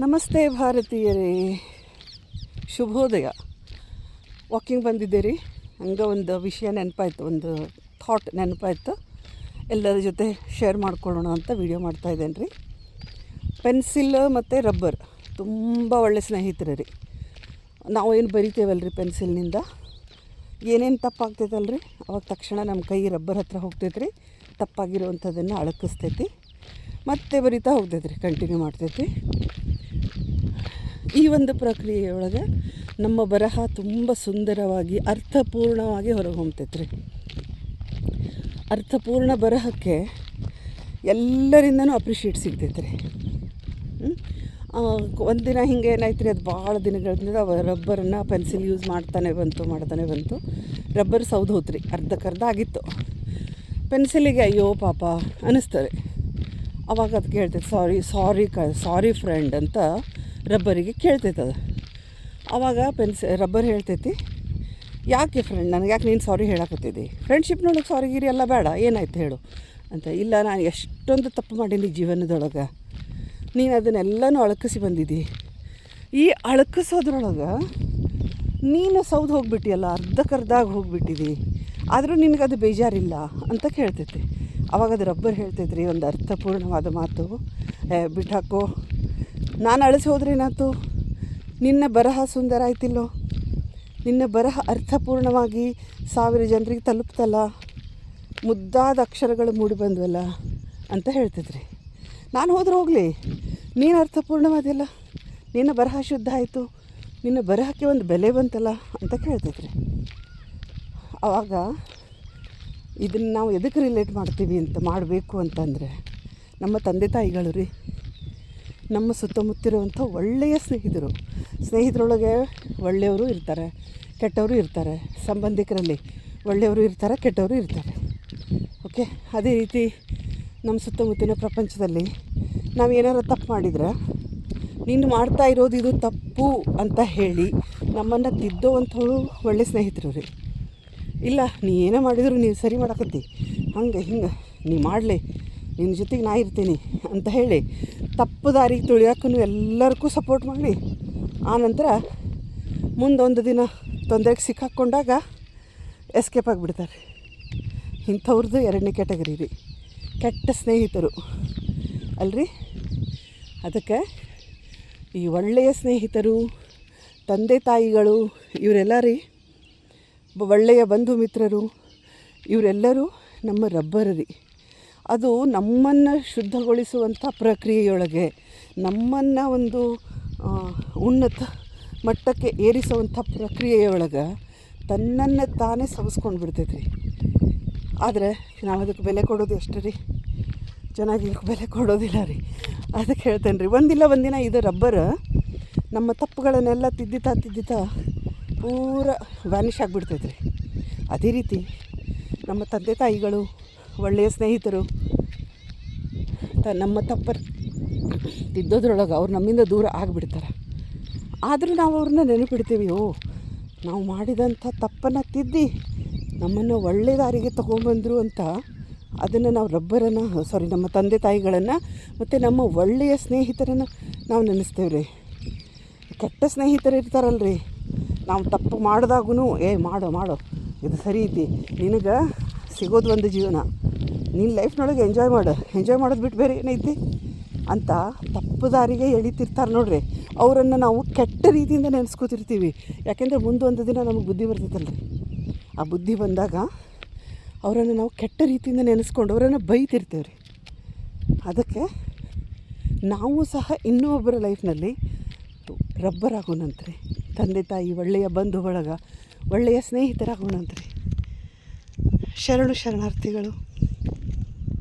ನಮಸ್ತೆ ಭಾರತೀಯರೇ. ಶುಭೋದಯ. ವಾಕಿಂಗ್ ಬಂದಿದ್ದೀರಿ? ಹಂಗೆ ಒಂದು ವಿಷಯ ನೆನಪಾಯ್ತು, ಒಂದು ಥಾಟ್ ನೆನಪಾಯ್ತು. ಎಲ್ಲರ ಜೊತೆ ಶೇರ್ ಮಾಡ್ಕೊಳ್ಳೋಣ ಅಂತ ವಿಡಿಯೋ ಮಾಡ್ತಾಯಿದ್ದೇನೆ ರೀ ಪೆನ್ಸಿಲ್ ಮತ್ತು ರಬ್ಬರ್ ತುಂಬ ಒಳ್ಳೆ ಸ್ನೇಹಿತರು ರೀ ನಾವು ಏನು ಬರಿತೇವಲ್ಲ ರೀ ಪೆನ್ಸಿಲ್ನಿಂದ ಏನೇನು ತಪ್ಪಾಗ್ತೈತಲ್ಲ ರೀ ಅವಾಗ ತಕ್ಷಣ ನಮ್ಮ ಕೈ ರಬ್ಬರ್ ಹತ್ರ ಹೋಗ್ತೈತೆ ರೀ ತಪ್ಪಾಗಿರುವಂಥದ್ದನ್ನು ಅಳಕಿಸ್ತೈತಿ. ಮತ್ತೆ ಬರಿತಾ ಹೋಗ್ತೈತೆ ರೀ ಕಂಟಿನ್ಯೂ ಮಾಡ್ತೈತಿ. ಈ ಒಂದು ಪ್ರಕ್ರಿಯೆಯೊಳಗೆ ನಮ್ಮ ಬರಹ ತುಂಬ ಸುಂದರವಾಗಿ, ಅರ್ಥಪೂರ್ಣವಾಗಿ ಹೊರಗೆ ಹೊಮ್ತೈತೆ ರೀ ಅರ್ಥಪೂರ್ಣ ಬರಹಕ್ಕೆ ಎಲ್ಲರಿಂದನೂ ಅಪ್ರಿಷಿಯೇಟ್ ಸಿಗ್ತೈತೆ ರೀ ಒಂದಿನ ಹಿಂಗೆ ಏನಾಯ್ತು ರೀ ಅದು ಭಾಳ ದಿನಗಳಿಂದ ರಬ್ಬರನ್ನು ಪೆನ್ಸಿಲ್ ಯೂಸ್ ಮಾಡ್ತಾನೆ ಬಂತು ಮಾಡ್ತಾನೆ ಬಂತು. ರಬ್ಬರ್ ಸೌದು ಹೋತ್ರಿ, ಅರ್ಧಕ್ಕರ್ಧ ಆಗಿತ್ತು. ಪೆನ್ಸಿಲಿಗೆ ಅಯ್ಯೋ ಪಾಪ ಅನ್ನಿಸ್ತಾರೆ ಅವಾಗ ಅದಕ್ಕೆ ಹೇಳ್ತೈತೆ ಸಾರಿ ಸಾರಿ ಕ, ಸಾರಿ ಫ್ರೆಂಡ್ ಅಂತ ರಬ್ಬರಿಗೆ ಕೇಳ್ತೈತದ ಅದು. ಆವಾಗ ಪೆನ್ಸಿ, ರಬ್ಬರ್ ಹೇಳ್ತೈತಿ, ಯಾಕೆ ಫ್ರೆಂಡ್ ನನಗೆ ಯಾಕೆ ನೀನು ಸಾರಿ ಹೇಳಕತ್ತಿದ್ದಿ ಫ್ರೆಂಡ್ಶಿಪ್ನೊಳಗೆ ಸಾರಿ ಗಿರಿ ಎಲ್ಲ ಬೇಡ, ಏನಾಯ್ತು ಹೇಳು? ಅಂತ, ಇಲ್ಲ, ನಾನು ಎಷ್ಟೊಂದು ತಪ್ಪು ಮಾಡೀನಿ ಜೀವನದೊಳಗೆ. ನೀನು ಅದನ್ನೆಲ್ಲನೂ ಅಳಕಿಸಿ ಬಂದಿದ್ದಿ ಈ ಅಳಕಿಸೋದ್ರೊಳಗೆ ನೀನು ಸೌದು ಹೋಗ್ಬಿಟ್ಟಿಯಲ್ಲ, ಅರ್ಧಕ್ಕರ್ಧಾಗಿ ಹೋಗಿಬಿಟ್ಟಿದ್ದಿ ಆದರೂ ನಿನಗೆ ಅದು ಬೇಜಾರಿಲ್ಲ ಅಂತ ಕೇಳ್ತೈತಿ. ಅವಾಗ ಅದು ರಬ್ಬರ್ ಹೇಳ್ತೈತ್ರಿ, ಒಂದು ಅರ್ಥಪೂರ್ಣವಾದ ಮಾತು. ಬಿಟ್ಟು ಬಿಟ್ಟಾಕೋ ನಾನು ಅಳಿಸಿ ಹೋದ್ರೇನಾಯ್ತು ನಿನ್ನ ಬರಹ ಸುಂದರ ಆಯ್ತಿಲ್ಲೋ? ನಿನ್ನ ಬರಹ ಅರ್ಥಪೂರ್ಣವಾಗಿ ಸಾವಿರ ಜನರಿಗೆ ತಲುಪ್ತಲ್ಲ? ಮುದ್ದಾದ ಅಕ್ಷರಗಳು ಮೂಡಿ ಬಂದ್ವಲ್ಲ ಅಂತ ಹೇಳ್ತಿದ್ರಿ. ನಾನು ಹೋದ್ರೆ ಹೋಗಲಿ. ನೀನು ಅರ್ಥಪೂರ್ಣವಾದಿಲ್ಲ ನಿನ್ನ ಬರಹ ಶುದ್ಧ ಆಯಿತು. ನಿನ್ನ ಬರಹಕ್ಕೆ ಒಂದು ಬೆಲೆ ಬಂತಲ್ಲ ಅಂತ ಕೇಳ್ತಿದ್ರಿ. ಆವಾಗ ಇದನ್ನು ನಾವು ಎದಕ್ಕೆ ರಿಲೇಟ್ ಮಾಡ್ತೀವಿ ಅಂತ ಮಾಡಬೇಕು ಅಂತಂದರೆ ನಮ್ಮ ತಂದೆ ತಾಯಿಗಳು ರೀ. ನಮ್ಮ ಸುತ್ತಮುತ್ತಿರುವಂಥ ಒಳ್ಳೆಯ ಸ್ನೇಹಿತರು. ಸ್ನೇಹಿತರೊಳಗೆ ಒಳ್ಳೆಯವರು ಇರ್ತಾರೆ, ಕೆಟ್ಟವರು ಇರ್ತಾರೆ, ಸಂಬಂಧಿಕರಲ್ಲಿ ಒಳ್ಳೆಯವರು ಇರ್ತಾರೆ, ಕೆಟ್ಟವರು ಇರ್ತಾರೆ. ಓಕೆ ಅದೇ ರೀತಿ ನಮ್ಮ ಸುತ್ತಮುತ್ತಿನ ಪ್ರಪಂಚದಲ್ಲಿ ನಾವು ಏನಾರು ತಪ್ಪು ಮಾಡಿದ್ರೆ, ನೀನು ಮಾಡ್ತಾ ಇರೋದು ಇದು ತಪ್ಪು ಅಂತ ಹೇಳಿ ನಮ್ಮನ್ನು ತಿದ್ದೋವಂಥವ್ರು ಒಳ್ಳೆ ಸ್ನೇಹಿತರು ರೀ. ಇಲ್ಲ, ನೀ ಏನೇ ಮಾಡಿದ್ರು ನೀವು ಸರಿ ಮಾಡಕತ್ತಿ. ಹಂಗೆ ಹಿಂಗೆ, ನೀ ಮಾಡಲಿ. ನಿನ್ನ ಜೊತೆಗೆ ನಾ ಇರ್ತೀನಿ ಅಂತ ಹೇಳಿ ತಪ್ಪು ದಾರಿಗೆ ತುಳಿಯೋಕ್ಕೂ ಎಲ್ಲರಿಗೂ ಸಪೋರ್ಟ್ ಮಾಡಿ. ಆನಂತರ ಮುಂದೊಂದು ದಿನ ತೊಂದರೆಗೆ ಸಿಕ್ಕಾಕ್ಕೊಂಡಾಗ ಎಸ್ಕೇಪ್ ಆಗಿಬಿಡ್ತಾರೆ. ಇಂಥವ್ರದ್ದು ಎರಡನೇ ಕ್ಯಾಟಗರಿ ರೀ. ಕೆಟ್ಟ ಸ್ನೇಹಿತರು. ಅಲ್ರಿ? ಅದಕ್ಕೆ ಈ ಒಳ್ಳೆಯ ಸ್ನೇಹಿತರು, ತಂದೆ ತಾಯಿಗಳು, ಇವರೆಲ್ಲ ರೀ, ಒಳ್ಳೆಯ ಬಂಧು ಮಿತ್ರರು, ಇವರೆಲ್ಲರೂ ನಮ್ಮ ರಬ್ಬರ್ ರೀ. ಅದು ನಮ್ಮನ್ನು ಶುದ್ಧಗೊಳಿಸುವಂಥ ಪ್ರಕ್ರಿಯೆಯೊಳಗೆ ನಮ್ಮನ್ನು ಒಂದು ಉನ್ನತ ಮಟ್ಟಕ್ಕೆ ಏರಿಸುವಂಥ ಪ್ರಕ್ರಿಯೆಯೊಳಗೆ ತನ್ನನ್ನು ತಾನೇ ಸವಸ್ಕೊಂಡು ಬಿಡ್ತೈತೆ ರೀ ಆದರೆ ನಾವು ಅದಕ್ಕೆ ಬೆಲೆ ಕೊಡೋದು ಎಷ್ಟು ರೀ? ಚೆನ್ನಾಗಿ ಬೆಲೆ ಕೊಡೋದಿಲ್ಲ ರೀ. ಅದಕ್ಕೆ ಹೇಳ್ತೇನೆ ರೀ, ಒಂದಿಲ್ಲ ಒಂದಿನ ಇದು ರಬ್ಬರ್ ನಮ್ಮ ತಪ್ಪುಗಳನ್ನೆಲ್ಲ ತಿದ್ದಿತಾ ತಿದ್ದಿತಾ ಪೂರ ವ್ಯಾನಿಷ್ ಆಗಿಬಿಡ್ತೈತೆ ರೀ ಅದೇ ರೀತಿ ನಮ್ಮ ತಂದೆ ತಾಯಿಗಳು ಒಳ್ಳೆಯ ಸ್ನೇಹಿತರು. ತ, ನಮ್ಮ ತಪ್ಪ ತಿದ್ದೋದ್ರೊಳಗೆ ಅವ್ರು ನಮ್ಮಿಂದ ದೂರ ಆಗಿಬಿಡ್ತಾರೆ. ಆದರೂ ನಾವು ಅವ್ರನ್ನ ನೆನಪಿಡ್ತೀವಿ, ಓ, ನಾವು ಮಾಡಿದಂಥ ತಪ್ಪನ್ನು ತಿದ್ದಿ ನಮ್ಮನ್ನು ಒಳ್ಳೆಯ ದಾರಿಗೆ ತೊಗೊಂಬಂದರು ಅಂತ ಅದನ್ನು ನಾವು ರಬ್ಬರನ್ನು ಸಾರಿ ನಮ್ಮ ತಂದೆ ತಾಯಿಗಳನ್ನು ಮತ್ತು ನಮ್ಮ ಒಳ್ಳೆಯ ಸ್ನೇಹಿತರನ್ನು ನಾವು ನೆನೆಸ್ತೇವೆ ರೀ. ಕೆಟ್ಟ ಸ್ನೇಹಿತರು ಇರ್ತಾರಲ್ರಿ. ನಾವು ತಪ್ಪು ಮಾಡಿದಾಗೂ ಏ, ಮಾಡೋ ಮಾಡೋ, ಇದು ಸರಿ ಐತಿ. ನಿನಗೆ ಸಿಗೋದು ಒಂದು ಜೀವನ. ನಿನ್ನ ಲೈಫ್ನೊಳಗೆ ಎಂಜಾಯ್ ಮಾಡು. ಎಂಜಾಯ್ ಮಾಡೋದು ಬಿಟ್ಟು ಬೇರೆ ಏನೈತಿ? ಅಂತ ತಪ್ಪು ದಾರಿಗೆ ಎಳಿತಿರ್ತಾರೆ ನೋಡ್ರಿ. ಅವರನ್ನು ನಾವು ಕೆಟ್ಟ ರೀತಿಯಿಂದ ನೆನೆಸ್ಕೋತಿರ್ತೀವಿ. ಯಾಕೆಂದರೆ ಮುಂದೊಂದು ದಿನ ನಮಗೆ ಬುದ್ಧಿ ಬರ್ತೈತಲ್ರಿ. ಆ ಬುದ್ಧಿ ಬಂದಾಗ ಅವರನ್ನು ನಾವು ಕೆಟ್ಟ ರೀತಿಯಿಂದ ನೆನೆಸ್ಕೊಂಡು ಅವರನ್ನು ಬೈತಿರ್ತೇವೆ ರೀ ಅದಕ್ಕೆ ನಾವು ಸಹ ಇನ್ನೊಬ್ಬರ ಲೈಫ್ನಲ್ಲಿ ರಬ್ಬರ್ ಆಗೋಣಂತ್ರಿ. ತಂದೆ ತಾಯಿ, ಒಳ್ಳೆಯ ಬಂಧು ಬಳಗ, ಒಳ್ಳೆಯ ಸ್ನೇಹಿತರಾಗೋಣಂತ್ರಿ. ಶರಣು ಶರಣಾರ್ಥಿಗಳು.